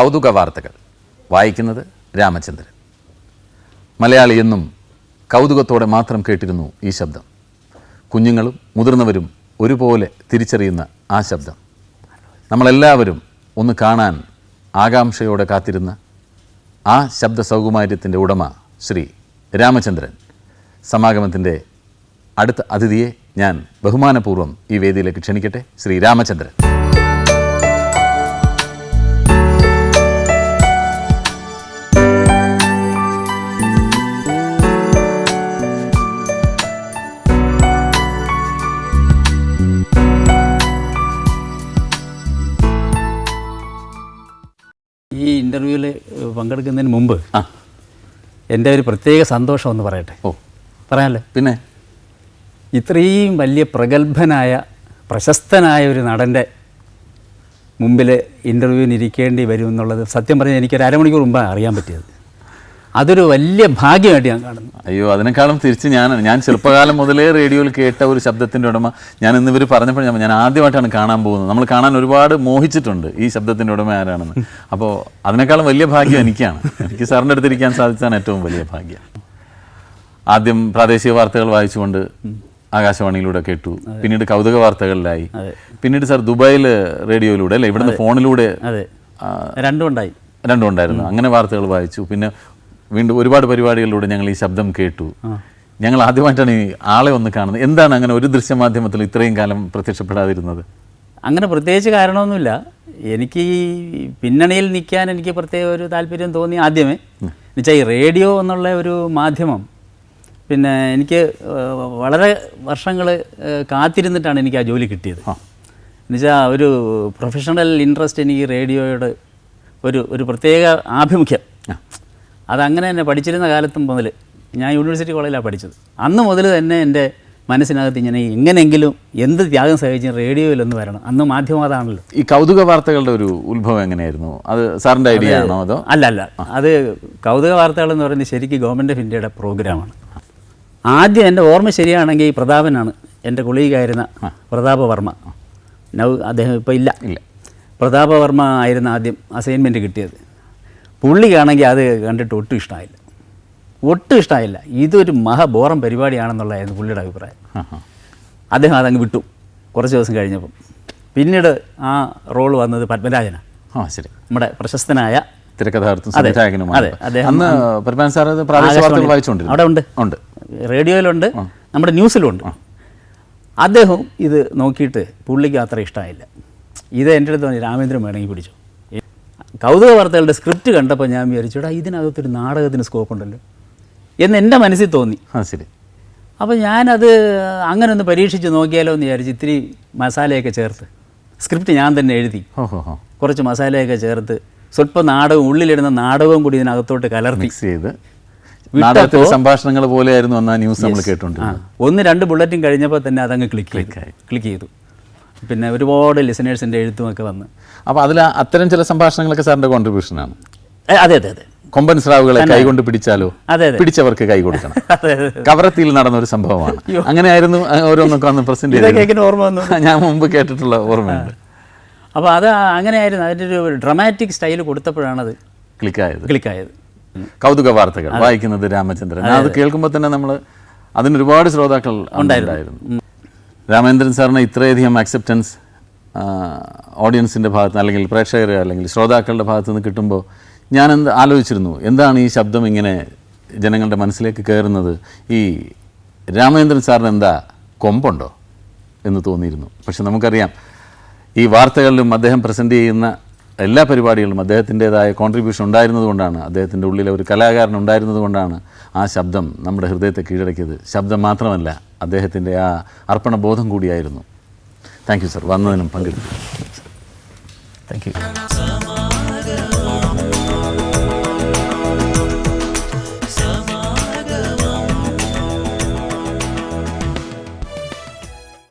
കൗതുക വാർത്തകൾ. വായിക്കുന്നത് രാമചന്ദ്രൻ. മലയാളി എന്നും കൗതുകത്തോടെ മാത്രം കേട്ടിരുന്നു ഈ ശബ്ദം. കുഞ്ഞുങ്ങളും മുതിർന്നവരും ഒരുപോലെ തിരിച്ചറിയുന്ന ആ ശബ്ദം. നമ്മളെല്ലാവരും ഒന്ന് കാണാൻ ആകാംക്ഷയോടെ കാത്തിരുന്ന ആ ശബ്ദ സൗകുമാര്യത്തിന്റെ ഉടമ ശ്രീ രാമചന്ദ്രൻ. സമാഗമത്തിന്റെ അടുത്ത അതിഥിയെ ഞാൻ ബഹുമാനപൂർവം ഈ വേദിയിലേക്ക് ക്ഷണിക്കട്ടെ ശ്രീ രാമചന്ദ്രൻ. ഈ ഇന്റർവ്യൂവിൽ പങ്കെടുക്കുന്നതിന് മുമ്പ് ആ. എന്റെ ഒരു പ്രത്യേക സന്തോഷം ഒന്ന് പറയട്ടെ? ഓ. പറയാമല്ലോ പിന്നെ? ഇത്രയും വലിയ പ്രഗത്ഭനായ പ്രശസ്തനായ ഒരു നടന്റെ മുമ്പിൽ ഇന്റർവ്യൂവിന് ഇരിക്കേണ്ടി വരും എന്നുള്ളത് സത്യം പറഞ്ഞാൽ എനിക്കൊരു അരമണിക്കൂർ മുമ്പാണ് അറിയാൻ പറ്റിയത്. അതൊരു വലിയ ഭാഗ്യമായിട്ട് ഞാൻ കാണുന്നു. അയ്യോ അതിനേക്കാളും തിരിച്ച് ഞാനാണ് ഞാൻ ചെറുപ്പകാലം മുതലേ റേഡിയോയിൽ കേട്ട ഒരു ശബ്ദത്തിന്റെ ഉടമ. ഞാൻ ഇന്ന് ഇവർ പറഞ്ഞപ്പോൾ ഞാൻ ഞാൻ ആദ്യമായിട്ടാണ് കാണാൻ പോകുന്നത്. നമ്മൾ കാണാൻ ഒരുപാട് മോഹിച്ചിട്ടുണ്ട് ഈ ശബ്ദത്തിന്റെ ഉടമ ആരാണെന്ന്. അപ്പോൾ അതിനേക്കാളും വലിയ ഭാഗ്യം എനിക്കാണ്. എനിക്ക് സാറിന്റെ അടുത്തിരിക്കാൻ സാധിച്ചാണ് ഏറ്റവും വലിയ ഭാഗ്യം. ആദ്യം പ്രാദേശിക വാർത്തകൾ വായിച്ചുകൊണ്ട് ആകാശവാണിയിലൂടെ കേട്ടു. പിന്നീട് കൗതുക വാർത്തകളിലായി. പിന്നീട് സാർ ദുബായിൽ റേഡിയോയിലൂടെ അല്ലേ? ഇവിടുന്ന് ഫോണിലൂടെ രണ്ടും ഉണ്ടായി. രണ്ടും ഉണ്ടായിരുന്നു. അങ്ങനെ വാർത്തകൾ വായിച്ചു. പിന്നെ വീണ്ടും ഒരുപാട് പരിപാടികളിലൂടെ ഞങ്ങൾ ഈ ശബ്ദം കേട്ടു. ഞങ്ങൾ ആദ്യമായിട്ടാണ് ഈ ആളെ ഒന്ന് കാണുന്നത്. എന്താണ് അങ്ങനെ ഒരു ദൃശ്യമാധ്യമത്തിൽ ഇത്രയും കാലം പ്രത്യക്ഷപ്പെടാതിരുന്നത്? അങ്ങനെ പ്രത്യേകിച്ച് കാരണമൊന്നുമില്ല. എനിക്ക് ഈ പിന്നണിയിൽ നിൽക്കാൻ എനിക്ക് പ്രത്യേക ഒരു താല്പര്യം തോന്നി ആദ്യമേ. എന്നുവെച്ചാൽ ഈ റേഡിയോ എന്നുള്ള ഒരു മാധ്യമം പിന്നെ എനിക്ക് വളരെ വർഷങ്ങൾ കാത്തിരുന്നിട്ടാണ് എനിക്ക് ആ ജോലി കിട്ടിയത്. എന്നുവെച്ചാൽ ഒരു പ്രൊഫഷണൽ ഇൻട്രസ്റ്റ് എനിക്ക് റേഡിയോയുടെ ഒരു ഒരു പ്രത്യേക ആഭിമുഖ്യം. അതങ്ങനെ തന്നെ പഠിച്ചിരുന്ന കാലത്തും മുതൽ ഞാൻ യൂണിവേഴ്സിറ്റി കോളേജിലാണ് പഠിച്ചത്. അന്ന് മുതൽ തന്നെ എന്റെ മനസ്സിനകത്ത് ഇങ്ങനെ എങ്ങനെയെങ്കിലും എന്ത് ത്യാഗം സഹിച്ച് റേഡിയോയിലൊന്ന് വരണം. അന്ന് മാധ്യമം അതാണല്ലോ. ഈ കൗതുക വാർത്തകളുടെ ഒരു ഉത്ഭവം എങ്ങനെയായിരുന്നു? അത് സാറിന്റെ ഐഡിയ ആണോ അതോ? അല്ല അല്ല. അത് കൗതുക വാർത്തകൾ എന്ന് പറയുന്നത് ശരിക്കും ഗവൺമെന്റ് ഓഫ് ഇന്ത്യയുടെ പ്രോഗ്രാമാണ്. ആദ്യം എന്റെ ഓർമ്മ ശരിയാണെങ്കിൽ ഈ പ്രതാപനാണ് എന്റെ കൊളീഗായിരുന്ന പ്രതാപവർമ്മ. നൗ അദ്ദേഹം ഇപ്പോൾ ഇല്ല. ഇല്ല. പ്രതാപ വർമ്മ ആയിരുന്നു ആദ്യം അസൈൻമെന്റ് കിട്ടിയത്. പുള്ളിക്കാണെങ്കിൽ അത് കണ്ടിട്ട് ഒട്ടും ഇഷ്ടമായില്ല. ഒട്ടും ഇഷ്ടമായില്ല. ഇതൊരു മഹാബോറം പരിപാടിയാണെന്നുള്ളതായിരുന്നു പുള്ളിയുടെ അഭിപ്രായം. അദ്ദേഹം അതങ്ങ് വിട്ടു. കുറച്ച് ദിവസം കഴിഞ്ഞപ്പം. പിന്നീട് ആ റോൾ വന്നത് പത്മരാജനാണ്. ആ ശരി. നമ്മുടെ പ്രശസ്തനായ തിരക്കഥാകൃത്തും അതെ, സംവിധായകനുമാണ് അന്ന് സാർ അത് പ്രാദേശിക വാർത്തകൾ വായിച്ചുകൊണ്ടിരുന്നു. അവിടെ ഉണ്ട്. ഉണ്ട്. റേഡിയോയിലുണ്ട്. നമ്മുടെ ന്യൂസിലുണ്ട്. അദ്ദേഹം ഇത് നോക്കിയിട്ട് പുള്ളിക്ക് അത്ര ഇഷ്ടമായില്ല. ഇത് എന്റെ അടുത്ത് രാമേന്ദ്രൻ വേണമെങ്കിൽ പിടിച്ചു. കൗതുക വാർത്തകളുടെ സ്ക്രിപ്റ്റ് കണ്ടപ്പോൾ ഞാൻ വിചാരിച്ചുടാ ഇതിനകത്തൊരു നാടകത്തിന് സ്കോപ്പ് ഉണ്ടല്ലോ. എന്ന് എന്റെ മനസ്സിൽ തോന്നി. ആ ശരി. അപ്പോൾ ഞാനത് അങ്ങനെ ഒന്ന് പരീക്ഷിച്ച് നോക്കിയാലോ എന്ന് വിചാരിച്ച് ഇത്തിരി മസാലയൊക്കെ ചേർത്ത്. സ്ക്രിപ്റ്റ് ഞാൻ തന്നെ എഴുതി. കുറച്ച് മസാലയൊക്കെ ചേർത്ത് സ്വല്പം നാടകം ഉള്ളിലിടുന്ന നാടകവും കൂടി ഇതിനകത്തോട്ട് കലർത്തി. മിക്സ് ചെയ്ത്. നാടകത്തിലെ സംഭാഷണങ്ങൾ പോലെയായിരുന്നു അന്ന് ന്യൂസ് നമ്മൾ കേട്ടോണ്ടിരുന്നത്. ഒന്ന് രണ്ട് ബുള്ളറ്റും കഴിഞ്ഞപ്പോൾ തന്നെ അതങ്ങ് ക്ലിക്ക് ക്ലിക്ക് ചെയ്തു. പിന്നെ ഒരുപാട് ലിസണേഴ്സിന്റെ എഴുത്തുമൊക്കെ വന്ന്. അപ്പോൾ അതിൽ അത്തരം ചില സംഭാഷണങ്ങളൊക്കെ സാറിന്റെ കോൺട്രിബ്യൂഷനാണ് അതെ അതെ അതെ. കൊമ്പൻ സ്രാവുകളെ കൈകൊണ്ട് പിടിച്ചാലോ? അതെ അതെ. പിടിച്ചവർക്ക് കൈ കൊടുക്കണം. അതെ അതെ കവറത്തിയിൽ നടന്ന ഒരു സംഭവമാണ്. അങ്ങനെയായിരുന്നു ഓരോന്നൊക്കെ വന്ന് പ്രസന്റ് ഓർമ്മ വന്നു. ഞാൻ മുമ്പ് കേട്ടിട്ടുള്ള ഓർമ്മയുണ്ട്. അപ്പോൾ അത് അങ്ങനെയായിരുന്നു. അതിന്റെ ഒരു ഡ്രമാറ്റിക് സ്റ്റൈൽ കൊടുത്തപ്പോഴാണ് കൊടുത്തപ്പോഴാണത് ക്ലിക്കായത്. ക്ലിക്കായത്. കൗതുക വാർത്തകൾ വായിക്കുന്നത് രാമചന്ദ്രൻ. അത് കേൾക്കുമ്പോൾ തന്നെ നമ്മൾ അതിന് ഒരുപാട് ശ്രോതാക്കൾ ഉണ്ടായിരുന്നു. രാമേന്ദ്രൻ സാറിന് ഇത്രയധികം അക്സെപ്റ്റൻസ് ഓഡിയൻസിന്റെ ഭാഗത്ത് നിന്ന് അല്ലെങ്കിൽ പ്രേക്ഷകർ അല്ലെങ്കിൽ ശ്രോതാക്കളുടെ ഭാഗത്ത് നിന്ന് കിട്ടുമ്പോൾ ഞാൻ എന്ത് ആലോചിച്ചിരുന്നു? എന്താണ് ഈ ശബ്ദം ഇങ്ങനെ ജനങ്ങളുടെ മനസ്സിലേക്ക് കയറുന്നത്? ഈ രാമേന്ദ്രൻ സാറിന് എന്താ കൊമ്പുണ്ടോ എന്ന് തോന്നിയിരുന്നു. പക്ഷെ നമുക്കറിയാം ഈ വാർത്തകളിലും അദ്ദേഹം പ്രസന്റ് ചെയ്യുന്ന എല്ലാ പരിപാടികളിലും അദ്ദേഹത്തിന്റെതായ കോൺട്രിബ്യൂഷൻ ഉണ്ടായിരുന്നതുകൊണ്ടാണ് അദ്ദേഹത്തിന്റെ ഉള്ളിലെ ഒരു കലാകാരൻ ഉണ്ടായിരുന്നതുകൊണ്ടാണ് ആ ശബ്ദം നമ്മുടെ ഹൃദയത്തെ കീഴടക്കിയത്. ശബ്ദം മാത്രമല്ല അദ്ദേഹത്തിന്റെ ആ അർപ്പണബോധം കൂടിയായിരുന്നു. താങ്ക് യു സർ വന്നതിനും പങ്കെടുത്തു താങ്ക് യു